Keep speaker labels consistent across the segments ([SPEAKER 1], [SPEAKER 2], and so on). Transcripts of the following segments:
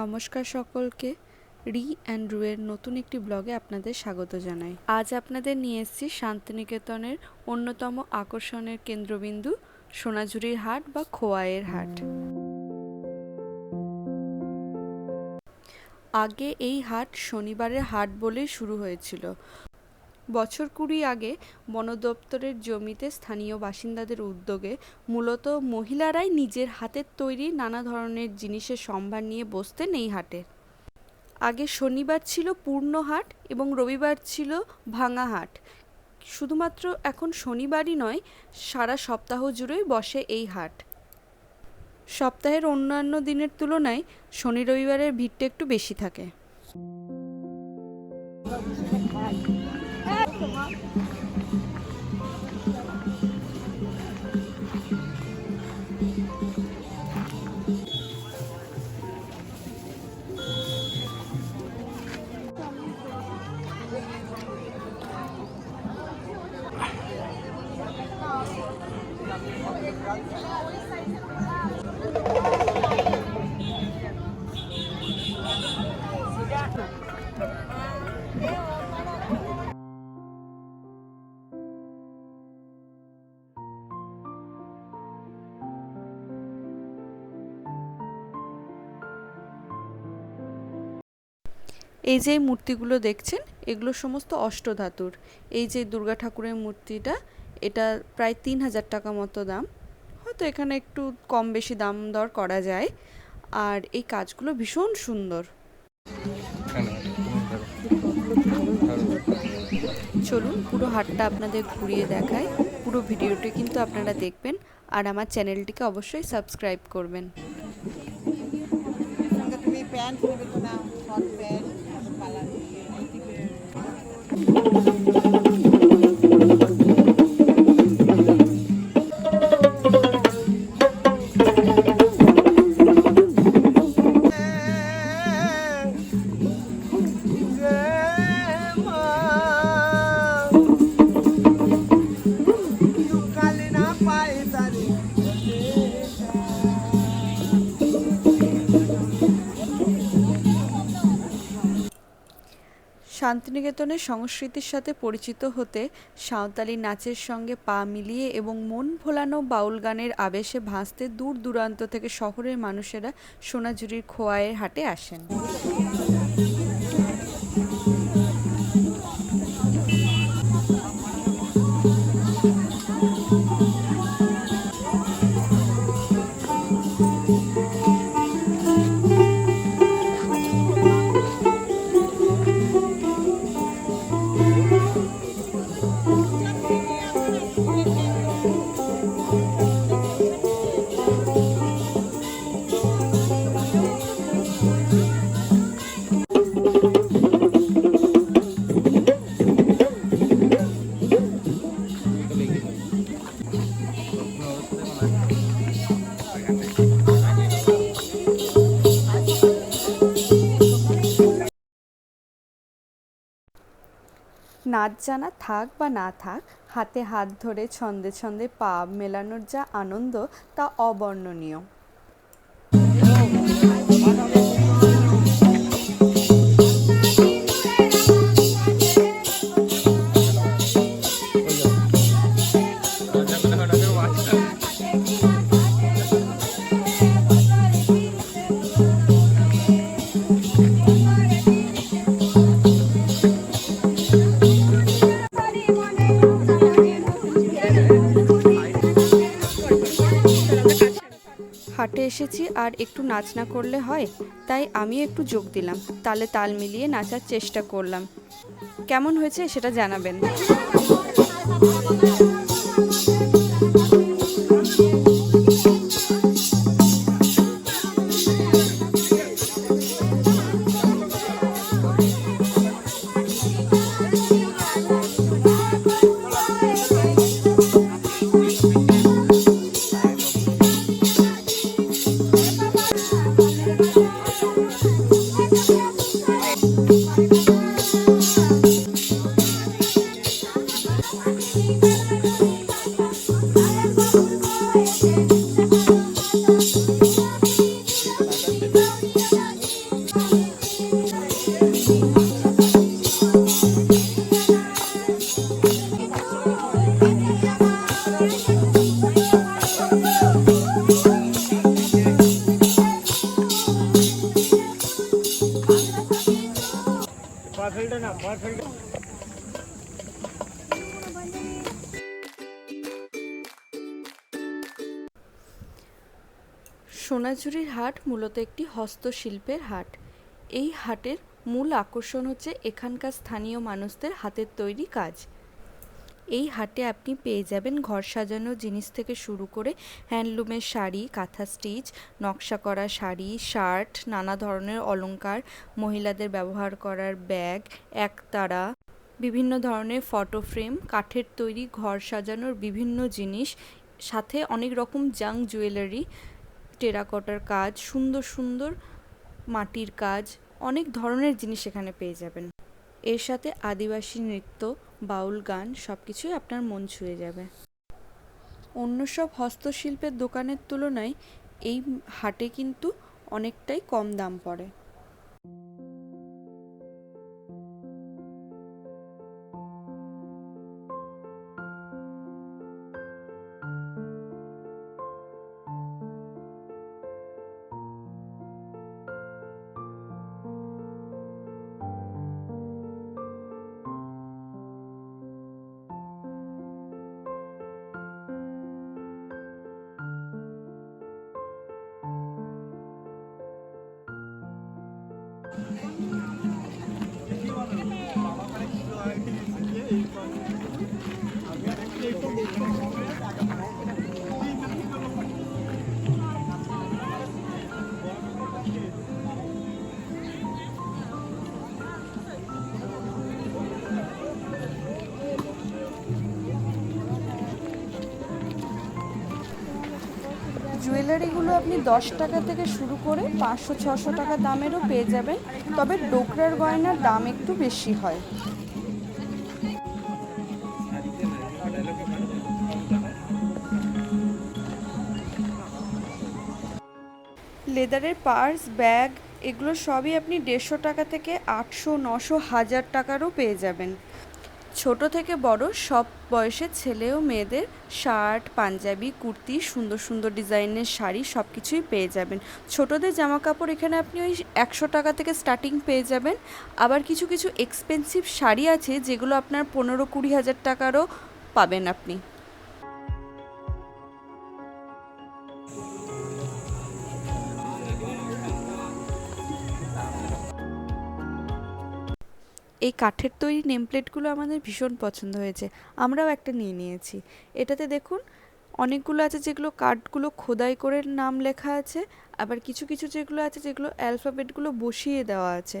[SPEAKER 1] নমস্কার সকলকে। রি অ্যান্ড রুয়ের নতুন একটি ব্লগে আপনাদের স্বাগত জানাই। আজ আপনাদের নিয়ে এসেছি শান্তিনিকেতনের অন্যতম আকর্ষণের কেন্দ্রবিন্দু সোনাঝুরির হাট বা খোয়াইয়ের হাট। আগে এই হাট শনিবারের হাট বলেই শুরু হয়েছিল। বছর কুড়ি আগে বন দপ্তরের জমিতে স্থানীয় বাসিন্দাদের উদ্যোগে মূলত মহিলারাই নিজের হাতের তৈরি নানা ধরনের জিনিসের সম্ভার নিয়ে বসতেন এই হাটে। আগে শনিবার ছিল পূর্ণ হাট এবং রবিবার ছিল ভাঙা হাট। শুধুমাত্র এখন শনিবারই নয়, সারা সপ্তাহ জুড়েই বসে এই হাট। সপ্তাহের অন্যান্য দিনের তুলনায় শনি রবিবারের ভিড়টা একটু বেশি থাকে। 什么？এই যে মূর্তিগুলো দেখছেন, এগুলো সমস্ত অষ্টধাতুর। এই যে দুর্গা ঠাকুরের মূর্তিটা, এটা প্রায় তিন হাজার টাকা মতো দাম। হয়তো এখানে একটু কম বেশি দাম দর করা যায়। আর এই কাজগুলো ভীষণ সুন্দর। চলুন, পুরো হাটটা আপনাদের ঘুরিয়ে দেখায় পুরো ভিডিওটি কিন্তু আপনারা দেখবেন। আর আমার চ্যানেলটিকে অবশ্যই সাবস্ক্রাইব করবেন।
[SPEAKER 2] প্যান্ট নেবে তো না শর্ট প্যান্ট কালার।
[SPEAKER 1] শান্তিনিকেতনের সংস্কৃতির সাথে পরিচিত হতে সাঁওতালি নাচের সঙ্গে পা মিলিয়ে এবং মন ভোলানো বাউল গানের আবেশে ভাঁজতে দূর দূরান্ত থেকে শহরের মানুষেরা সোনাঝুরির খোয়ায়ের হাটে আসেন। নাচ জানা থাক বা না থাক, হাতে হাত ধরে ছন্দে ছন্দে পা মেলানোর যা আনন্দ তা অবর্ণনীয়। এসেছি আর একটু নাচ না করলে হয়, তাই আমি একটু যোগ দিলাম। তালে তাল মিলিয়ে নাচার চেষ্টা করলাম। কেমন হয়েছে সেটা জানাবেন। হাট মূলত একটি হস্তশিল্পের হাট। এই হাটের মূল আকর্ষণ হচ্ছে এখানকার স্থানীয় মানুষদের হাতের তৈরি কাজ। এই হাটে আপনি পেয়ে যাবেন ঘর সাজানোর জিনিস থেকে শুরু করে হ্যান্ডলুমের শাড়ি, কাঁথা স্টিচ, নকশা করা শাড়ি, শার্ট, নানা ধরনের অলংকার, মহিলাদের ব্যবহার করার ব্যাগ, একতারা, বিভিন্ন ধরনের ফটো ফ্রেম, কাঠের তৈরি ঘর সাজানোর বিভিন্ন জিনিস, সাথে অনেক রকম জাং জুয়েলারি টেরাকোটার কাজ, সুন্দর সুন্দর মাটির কাজ, অনেক ধরনের জিনিস এখানে পেয়ে যাবেন। এর সাথে আদিবাসী নৃত্য, বাউল গান সব কিছুই আপনার মন ছুঁয়ে যাবে। অন্য সব হস্তশিল্পের দোকানের তুলনায় এই হাটে কিন্তু অনেকটাই কম দাম পড়ে। জুয়েলারিগুলো আপনি দশ টাকা থেকে শুরু করে পাঁচশো, ছশো টাকা দামেরও পেয়ে যাবেন, তবে ডোকরার গয়নার দাম একটু বেশি হয়। লেদারের পার্স, ব্যাগ, এগুলো সবই আপনি দেড়শো টাকা থেকে আটশো, নশো, হাজার টাকারও পেয়ে যাবেন। ছোট থেকে বড় সব বয়সের ছেলে ও মেয়েদের শার্ট, পাঞ্জাবি, কুর্তি, সুন্দর সুন্দর ডিজাইনের শাড়ি সব কিছুই পেয়ে যাবেন। ছোটদের জামা কাপড় এখানে আপনি ওই একশো টাকা থেকে স্টার্টিং পেয়ে যাবেন। আবার কিছু কিছু এক্সপেন্সিভ শাড়ি আছে যেগুলো আপনার পনেরো কুড়ি হাজার টাকারও পাবেন আপনি। এই কাঠের তৈরি নেম প্লেটগুলো আমাদের ভীষণ পছন্দ হয়েছে। আমরাও একটা নিয়ে নিয়েছি। এটাতে দেখুন, অনেকগুলো আছে যেগুলো কাঠগুলো খোদাই করে নাম লেখা আছে, আবার কিছু কিছু যেগুলো আছে যেগুলো অ্যালফাবেটগুলো বসিয়ে দেওয়া আছে।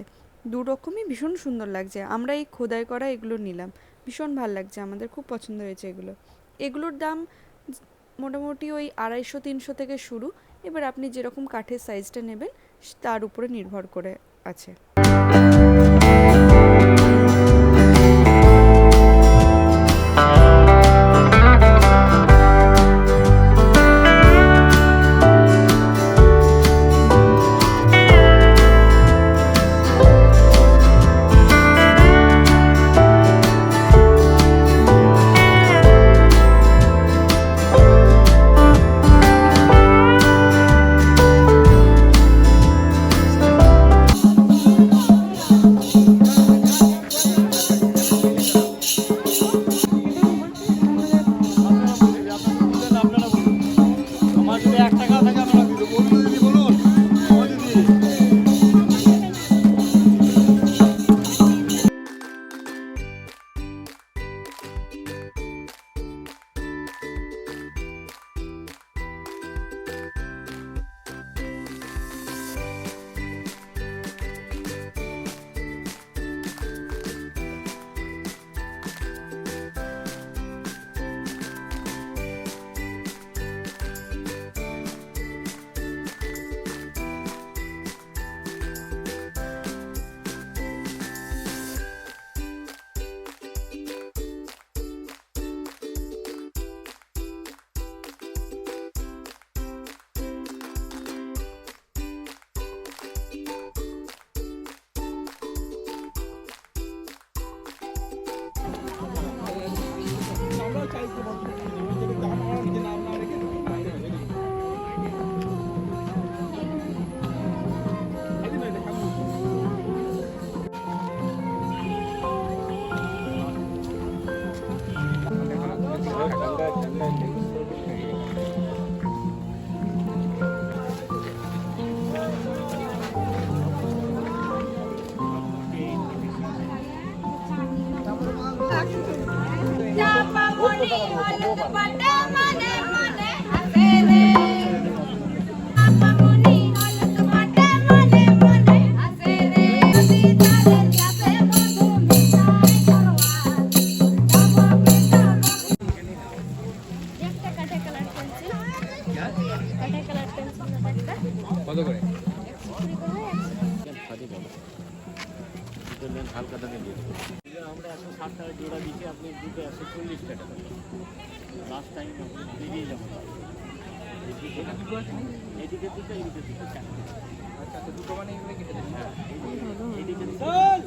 [SPEAKER 1] দু রকমই ভীষণ সুন্দর লাগছে। আমরা এই খোদাই করা এগুলো নিলাম। ভীষণ ভালো লাগছে, আমাদের খুব পছন্দ হয়েছে এগুলো। এগুলোর দাম মোটামুটি ওই আড়াইশো, তিনশো থেকে শুরু। এবার আপনি যেরকম কাঠের সাইজটা নেবেন, তার উপরে নির্ভর করে আছে।
[SPEAKER 3] একটা কাঠের কালার পেন্সিল কাঠের
[SPEAKER 4] আমরা একশো ষাট টাকা জোড়া দিচ্ছি আপনি দুটো একশো চল্লিশ টাকা লাস্ট টাইম বেরিয়ে যাব এদিকে দুটো এদিকে দুটো
[SPEAKER 5] আচ্ছা মানে
[SPEAKER 4] হ্যাঁ?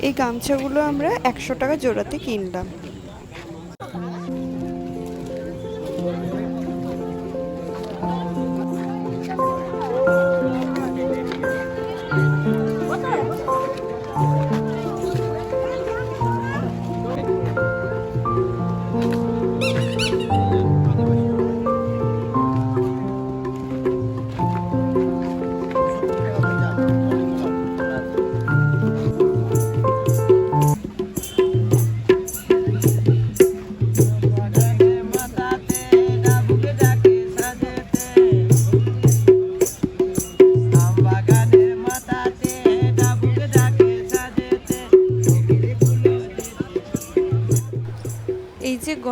[SPEAKER 1] এই গামছাগুলো আমরা একশো টাকা জোড়াতে কিনলাম।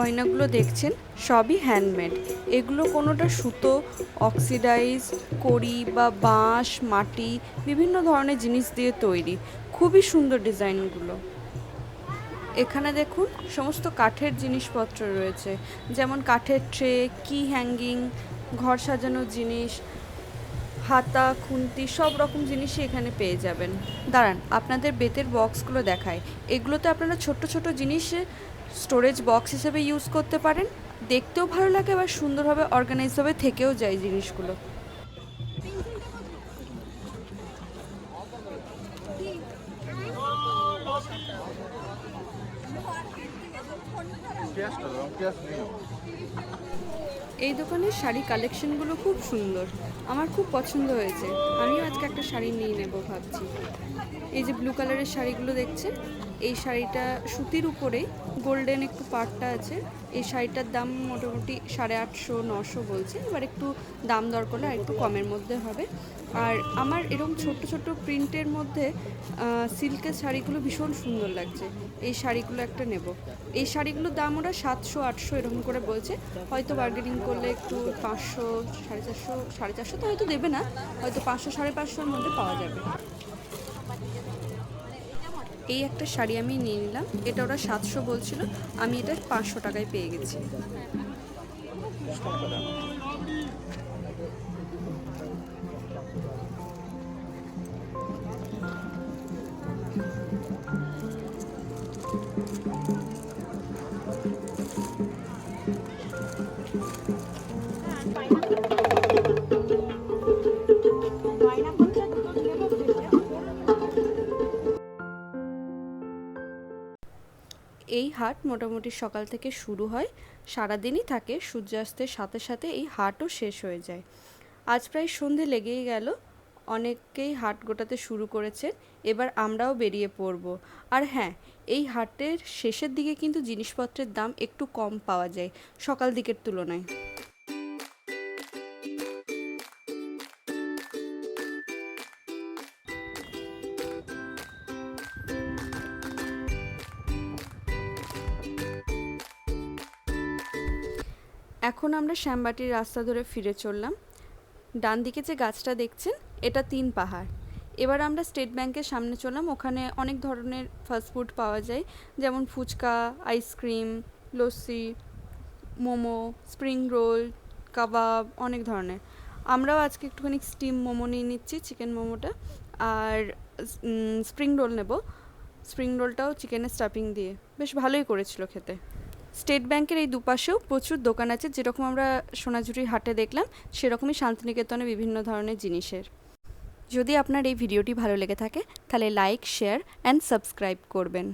[SPEAKER 1] গয়নাগুলো দেখছেন, সবই হ্যান্ডমেড এগুলো কোনোটা সুতো অক্সিডাইজ কড়ি বা বাঁশ, মাটি, বিভিন্ন ধরনের জিনিস দিয়ে তৈরি। খুবই সুন্দর ডিজাইনগুলো। এখানে দেখুন, সমস্ত কাঠের জিনিসপত্র রয়েছে। যেমন কাঠের ট্রে, কি হ্যাঙ্গিং ঘর সাজানোর জিনিস, হাতা, খুন্তি, সব রকম জিনিসই এখানে পেয়ে যাবেন। দাঁড়ান, আপনাদের বেতের বক্সগুলো দেখায় এগুলোতে আপনারা ছোট ছোট জিনিস স্টোরেজ বক্স হিসেবে ইউজ করতে পারেন। দেখতেও ভালো লাগে, আবার সুন্দরভাবে অর্গানাইজভাবে থেকেও যায় জিনিসগুলো। এই দোকানের শাড়ি কালেকশনগুলো খুব সুন্দর। আমার খুব পছন্দ হয়েছে। আমিও আজকে একটা শাড়ি নিয়ে নেব ভাবছি। এই যে ব্লু কালারের শাড়িগুলো দেখছেন? এই শাড়িটা সুতির উপরেই গোল্ডেন একটু পাটটা আছে। এই শাড়িটার দাম মোটামুটি সাড়ে আটশো, নশো বলছে। এবার একটু দাম দর করলে আর একটু কমের মধ্যে হবে। আর আমার এরকম ছোট্ট ছোট্ট প্রিন্টের মধ্যে সিল্কের শাড়িগুলো ভীষণ সুন্দর লাগছে। এই শাড়িগুলো একটা নেব। এই শাড়িগুলোর দাম ওরা সাতশো, আটশো এরকম করে বলছে। হয়তো বার্গেনিং করলে একটু পাঁচশো, সাড়ে চারশো সাড়ে চারশো তো হয়তো দেবে না, হয়তো পাঁচশো, সাড়ে পাঁচশোর মধ্যে পাওয়া যাবে। এই একটা শাড়ি আমি নিয়ে নিলাম, এটা ওরা সাতশো বলছিল, আমি এটা পাঁচশো টাকায় পেয়ে গেছি। হাট মোটামুটি সকাল থেকে শুরু হয়। সারাদিনই থাকে, সূর্যাস্তের সাথে সাথে এই হাটও শেষ হয়ে যায়। আজ প্রায় সন্ধে লেগেই গেল। অনেকেই হাট গোটাতে শুরু করেছেন। এবার আমরাও বেরিয়ে পড়ব। আর হ্যাঁ এই হাটের শেষের দিকে কিন্তু জিনিসপত্রের দাম একটু কম পাওয়া যায়, সকাল দিকের তুলনায়। এখন আমরা শ্যামবাটির রাস্তা ধরে ফিরে চললাম, ডান দিকে যে গাছটা দেখছেন, এটা তিন পাহাড়। এবার আমরা স্টেট ব্যাংকের সামনে চললাম, ওখানে অনেক ধরনের ফাস্টফুড পাওয়া যায়, যেমন phuchka ice cream lassi, momo, spring roll, কাবাব, অনেক ধরনের। আমরাও আজকে একটুখানি স্টিম মোমো নিয়ে নিচ্ছি, চিকেন মোমোটা, আর স্প্রিং রোল নেব। স্প্রিং রোলটাও চিকেনের স্টাফিং দিয়ে। বেশ ভালোই করেছিল খেতে। স্টেট ব্যাংকের এই দুপাশেও প্রচুর দোকান আছে। যেরকম আমরা সোনাঝুরির হাটে দেখলাম, সেরকমই শান্তিনিকেতনে বিভিন্ন ধরনের জিনিসের। যদি আপনার এই ভিডিওটি ভালো লেগে থাকে, তাহলে লাইক, শেয়ার অ্যান্ড সাবস্ক্রাইব করবেন।